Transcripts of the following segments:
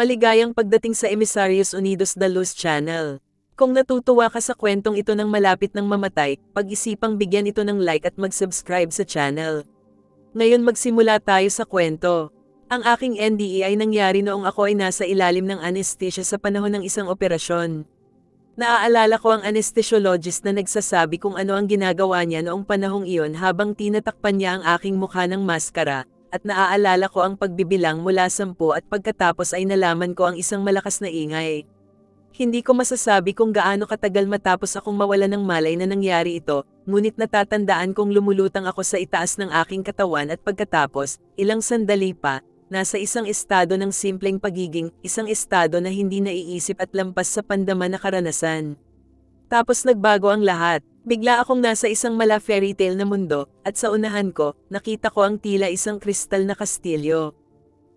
Maligayang pagdating sa Emisarios Unidos da Luz Channel. Kung natutuwa ka sa kwentong ito ng malapit ng mamatay, pag-isipang bigyan ito ng like at mag-subscribe sa channel. Ngayon magsimula tayo sa kwento. Ang aking NDE ay nangyari noong ako ay nasa ilalim ng anesthesia sa panahon ng isang operasyon. Naaalala ko ang anesthesiologist na nagsasabi kung ano ang ginagawa niya noong panahong iyon habang tinatakpan niya ang aking mukha ng maskara, at naaalala ko ang pagbibilang mula sampu at pagkatapos ay nalaman ko ang isang malakas na ingay. Hindi ko masasabi kung gaano katagal matapos akong mawala ng malay na nangyari ito, ngunit natatandaan kong lumulutang ako sa itaas ng aking katawan at pagkatapos, ilang sandali pa, nasa isang estado ng simpleng pagiging, isang estado na hindi naiisip at lampas sa pandama na karanasan. Tapos nagbago ang lahat. Bigla akong nasa isang mala fairy tale na mundo, at sa unahan ko, nakita ko ang tila isang kristal na kastilyo.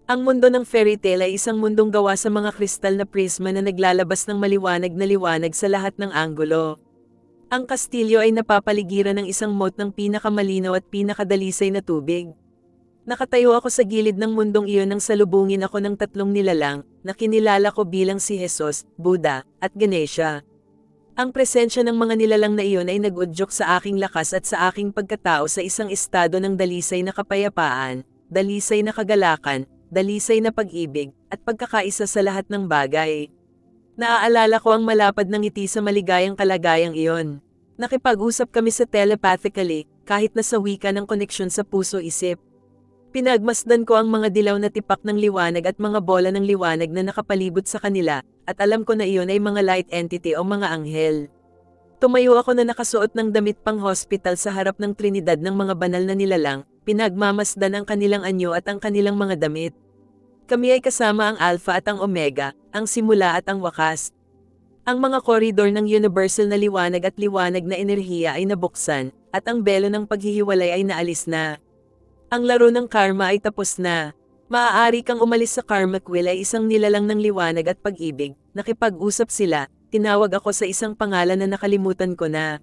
Ang mundo ng fairy tale ay isang mundong gawa sa mga kristal na prisma na naglalabas ng maliwanag na liwanag sa lahat ng anggulo. Ang kastilyo ay napapaligiran ng isang moat ng pinakamalinaw at pinakadalisay na tubig. Nakatayo ako sa gilid ng mundong iyon nang salubungin ako ng tatlong nilalang na kinilala ko bilang si Jesus, Buddha, at Ganesha. Ang presensya ng mga nilalang na iyon ay nag-udyok sa aking lakas at sa aking pagkatao sa isang estado ng dalisay na kapayapaan, dalisay na kagalakan, dalisay na pag-ibig, at pagkakaisa sa lahat ng bagay. Naaalala ko ang malapad ng ngiti sa maligayang kalagayang iyon. Nakipag-usap kami sa telepathically, kahit nasa wika ng koneksyon sa puso-isip. Pinagmasdan ko ang mga dilaw na tipak ng liwanag at mga bola ng liwanag na nakapalibot sa kanila, at alam ko na iyon ay mga light entity o mga anghel. Tumayo ako na nakasuot ng damit pang hospital sa harap ng Trinidad ng mga banal na nilalang, pinagmamasdan ang kanilang anyo at ang kanilang mga damit. Kami ay kasama ang Alpha at ang Omega, ang simula at ang wakas. Ang mga koridor ng universal na liwanag at liwanag na enerhiya ay nabuksan, at ang belo ng paghihiwalay ay naalis na. Ang laro ng karma ay tapos na. Maaari kang umalis sa karma quill ay isang nilalang ng liwanag at pag-ibig. Nakipag-usap sila, tinawag ako sa isang pangalan na nakalimutan ko na.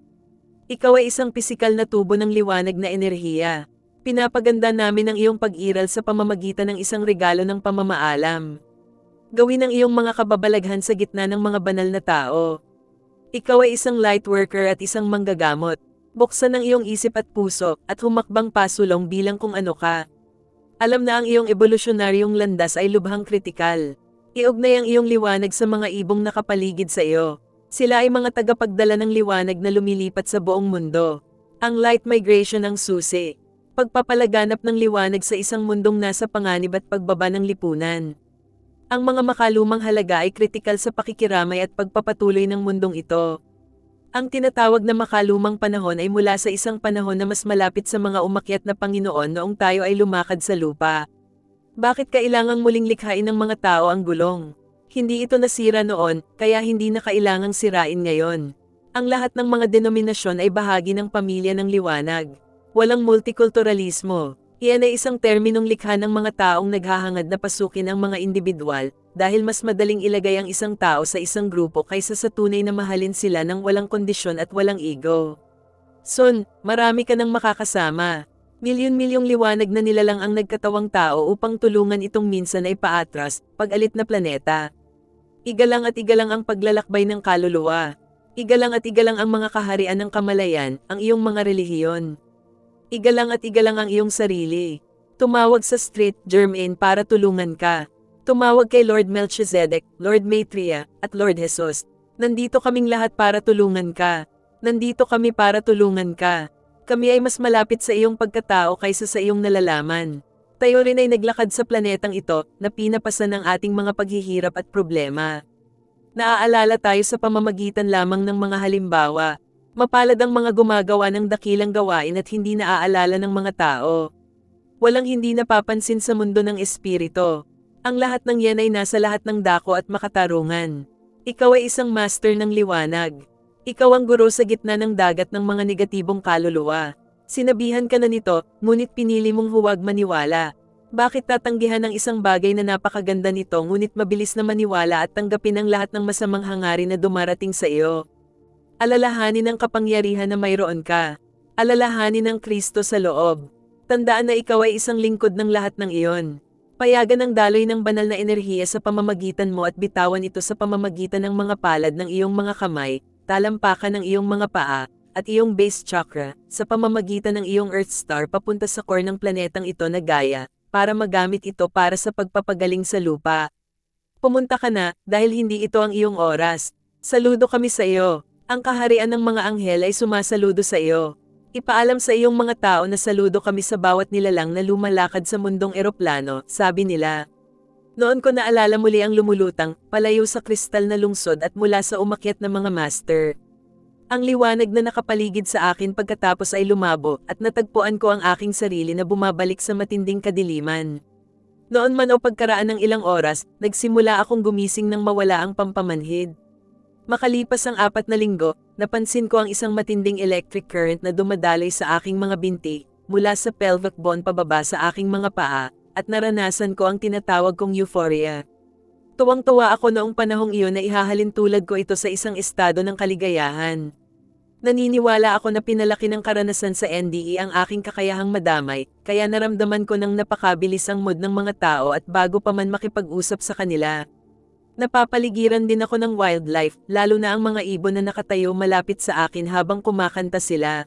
Ikaw ay isang pisikal na tubo ng liwanag na enerhiya. Pinapaganda namin ang iyong pag-iral sa pamamagitan ng isang regalo ng pamamaalam. Gawin ang iyong mga kababalaghan sa gitna ng mga banal na tao. Ikaw ay isang light worker at isang manggagamot. Buksan ang iyong isip at puso, at humakbang pasulong bilang kung ano ka. Alam na ang iyong evolusyonaryong landas ay lubhang kritikal. Iugnay ang iyong liwanag sa mga ibong nakapaligid sa iyo. Sila ay mga tagapagdala ng liwanag na lumilipat sa buong mundo. Ang light migration ang susi. Pagpapalaganap ng liwanag sa isang mundong nasa panganib at pagbaba ng lipunan. Ang mga makalumang halaga ay kritikal sa pakikiramay at pagpapatuloy ng mundong ito. Ang tinatawag na makalumang panahon ay mula sa isang panahon na mas malapit sa mga umakyat na Panginoon noong tayo ay lumakad sa lupa. Bakit kailangang muling likhain ng mga tao ang gulong? Hindi ito nasira noon, kaya hindi na kailangang sirain ngayon. Ang lahat ng mga denominasyon ay bahagi ng pamilya ng liwanag. Walang multikulturalismo. Iyan ay isang terminong likha ng mga taong naghahangad na pasukin ang mga individual, dahil mas madaling ilagay ang isang tao sa isang grupo kaysa sa tunay na mahalin sila ng walang kondisyon at walang ego. Son, marami ka nang makakasama. Milyon-milyong liwanag na nilalang ang nagkatawang tao upang tulungan itong minsan ay paatras, pag-alit na planeta. Igalang at igalang ang paglalakbay ng kaluluwa. Igalang at igalang ang mga kaharian ng kamalayan, ang iyong mga relihiyon. Igalang at igalang ang iyong sarili. Tumawag sa street, Germain para tulungan ka. Tumawag kay Lord Melchizedek, Lord Maitreya, at Lord Jesus. Nandito kaming lahat para tulungan ka. Nandito kami para tulungan ka. Kami ay mas malapit sa iyong pagkatao kaysa sa iyong nalalaman. Tayo rin ay naglakad sa planetang ito na pinapasan ng ating mga paghihirap at problema. Naaalala tayo sa pamamagitan lamang ng mga halimbawa. Mapalad ang mga gumagawa ng dakilang gawain at hindi naaalala ng mga tao. Walang hindi napapansin sa mundo ng espirito. Ang lahat ng yan ay nasa lahat ng dako at makatarungan. Ikaw ay isang master ng liwanag. Ikaw ang guro sa gitna ng dagat ng mga negatibong kaluluwa. Sinabihan ka na nito, ngunit pinili mong huwag maniwala. Bakit tatanggihan ng isang bagay na napakaganda nito ngunit mabilis na maniwala at tanggapin ang lahat ng masamang hangarin na dumarating sa iyo? Alalahanin ang kapangyarihan na mayroon ka. Alalahanin ang Kristo sa loob. Tandaan na ikaw ay isang lingkod ng lahat ng iyon. Payagan ang daloy ng banal na enerhiya sa pamamagitan mo at bitawan ito sa pamamagitan ng mga palad ng iyong mga kamay, talampakan ng iyong mga paa, at iyong base chakra, sa pamamagitan ng iyong Earth Star papunta sa core ng planetang ito na Gaia, para magamit ito para sa pagpapagaling sa lupa. Pumunta ka na, dahil hindi ito ang iyong oras. Saludo kami sa iyo. Ang kaharian ng mga anghel ay sumasaludo sa iyo. Ipaalam sa iyong mga tao na saludo kami sa bawat nilalang na lumalakad sa mundong eroplano, sabi nila. Noon ko naalala muli ang lumulutang, palayo sa kristal na lungsod at mula sa umakyat na mga master. Ang liwanag na nakapaligid sa akin pagkatapos ay lumabo at natagpuan ko ang aking sarili na bumabalik sa matinding kadiliman. Noon man o pagkaraan ng ilang oras, nagsimula akong gumising nang mawala ang pampamanhid. Makalipas ang apat na linggo, napansin ko ang isang matinding electric current na dumadaloy sa aking mga binti, mula sa pelvic bone pababa sa aking mga paa, at naranasan ko ang tinatawag kong euphoria. Tuwang-tuwa ako noong panahong iyon na ihahalin tulad ko ito sa isang estado ng kaligayahan. Naniniwala ako na pinalaki ng karanasan sa NDE ang aking kakayahang madamay, kaya naramdaman ko ng napakabilis ang mood ng mga tao at bago pa man makipag-usap sa kanila. Napapaligiran din ako ng wildlife, lalo na ang mga ibon na nakatayo malapit sa akin habang kumakanta sila.